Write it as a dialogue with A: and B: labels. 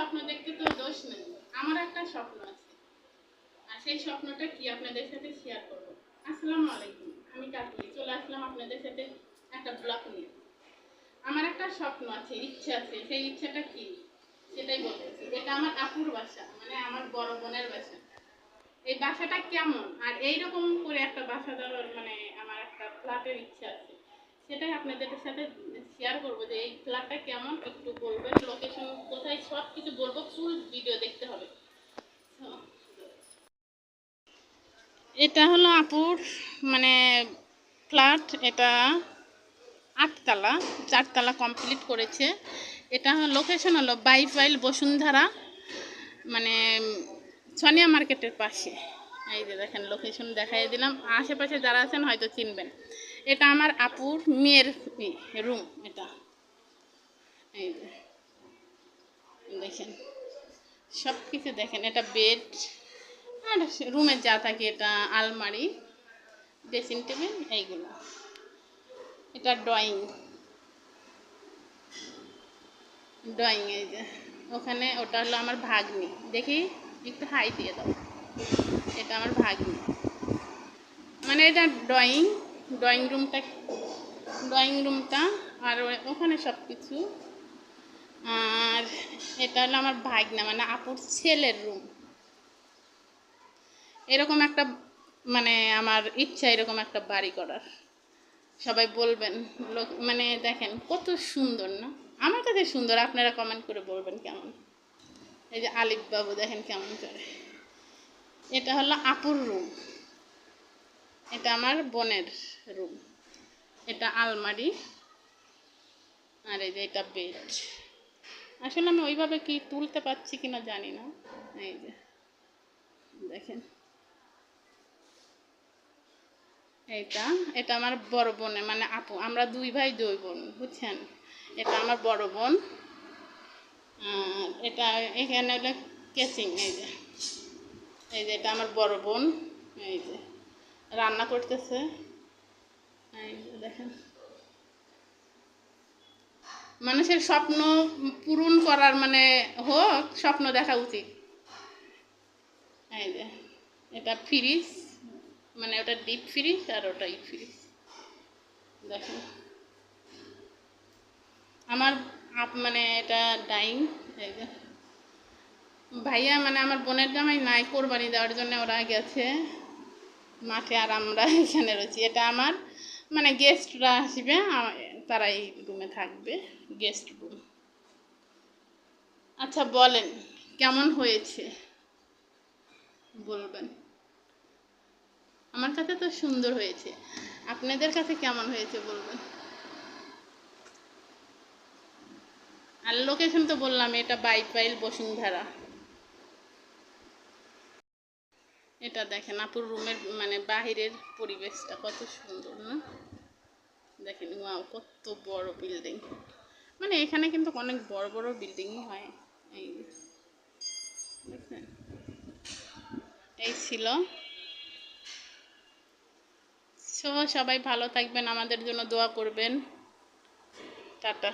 A: স্বপ্ন দেখতে তো দোষ নেই। আমার একটা স্বপ্ন আছে। আর সেই স্বপ্নটা কি আপনাদের সাথে শেয়ার করব? আসসালামু আলাইকুম। আমি কাকুলি। চলে আসলাম আপনাদের সাথে একটা ব্লগ নিয়ে। আমার একটা স্বপ্ন আছে, ইচ্ছা আছে। সেই ইচ্ছাটা কি? সেটাই বলতেছি। এটা আমার আপুর বাসা মানে আমার বড় বোনের বাসা। এই বাসাটা কেমন? আর এইরকম করে একটা বাসা দেওয়ার মানে আমার একটা ফ্ল্যাটের ইচ্ছা আছে। সেটাই আপনাদের সাথে শেয়ার করব। এই ফ্ল্যাটটা কেমন একটু বলবেন? লোকেশন কোথায়? সব কিছু বলব ফুল ভিডিও দেখতে হবে। এটা হলো আপুর মানে ফ্ল্যাট। এটা আটতলা, চারতলা কমপ্লিট করেছে। এটা লোকেশন হলো বাইফাইল বসুন্ধরা মানে সোনিয়া মার্কেটের পাশে। এই যে দেখেন লোকেশন দেখাই দিলাম। আশেপাশে যারা আছেন হয়তো চিনবেন। এটা আমার আপুর মেয়ের রুম, এটা। এই দেখেন সব কিছু দেখেন, এটা বেড আর রুমে যা থাকে, এটা আলমারি ড্রেসিং টেবিল এইগুলো। এটা ড্রয়িং ড্রয়িং এই যে, ওখানে ওটা হলো আমার ভাগ্নি। দেখি, একটু হাই দিয়ে দাও। এটা আমার ভাগ্নি। মানে এটা ড্রয়িং ড্রয়িং রুমটা ড্রয়িং রুমটা আর ওখানে সব কিছু আর এটা হলো আমার ভাগনা মানে আপুর ছেলের রুম এরকম একটা মানে আমার ইচ্ছা এরকম একটা বাড়ি করার। সবাই বলবেন, লোক মানে দেখেন কত সুন্দর না? আমার কাছে সুন্দর, আপনারা কমেন্ট করে বলবেন কেমন? এই যে আলিফ বাবু, দেখেন কেমন করে। এটা হলো আপুর রুম এটা আমার বোনের রুম এটা আলমারি। আর এই যে এটা বেড আসলে আমি ওইভাবে কি তুলতে পারছি কিনা জানি না। এই যে, দেখেন। এটা এটা আমার বড় বোনের মানে আপু, আমরা দুই ভাই দুই বোন, বুঝছেন? এটা আমার বড় বোন। এটা এখানে হলো কেচিং, এই যে। এই যে, এটা আমার বড় বোন, এই যে। রান্না করতেছে। এই যে, দেখেন। মানুষের স্বপ্ন পূরণ করার মানে হোক, স্বপ্ন দেখা উচিত। যে, এটা ফ্রিজ মানে ওটা ডিপ ফ্রিজ আর ওটা ফ্রিজ দেখেন আমার আপ মানে এটা ডাইং ভাইয়া মানে আমার বোনের জামাই নাই কোরবানি দেওয়ার জন্য, ওরা গেছে। মাঠে আর আমরা এখানে রয়েছি। এটা আমার মানে গেস্টরা আসবে তারা এই রুমে থাকবে গেস্ট রুম আচ্ছা বলেন, কেমন হয়েছে? বলবেন। আমার কাছে তো সুন্দর হয়েছে। আপনাদের কাছে কেমন হয়েছে বলবেন? আর লোকেশন তো বললাম, এটা বাইপাইল বসুন্ধরা। এটা দেখেন আপুর রুমের মানে বাহিরের পরিবেশটা কত সুন্দর, না? দেখেন, ওয়াও, কত বড় বিল্ডিং। মানে এখানে কিন্তু অনেক বড় বড় বিল্ডিংই হয়। এই। এই ছিল। সো, সবাই ভালো থাকবেন, আমাদের জন্য দোয়া করবেন। টাটা।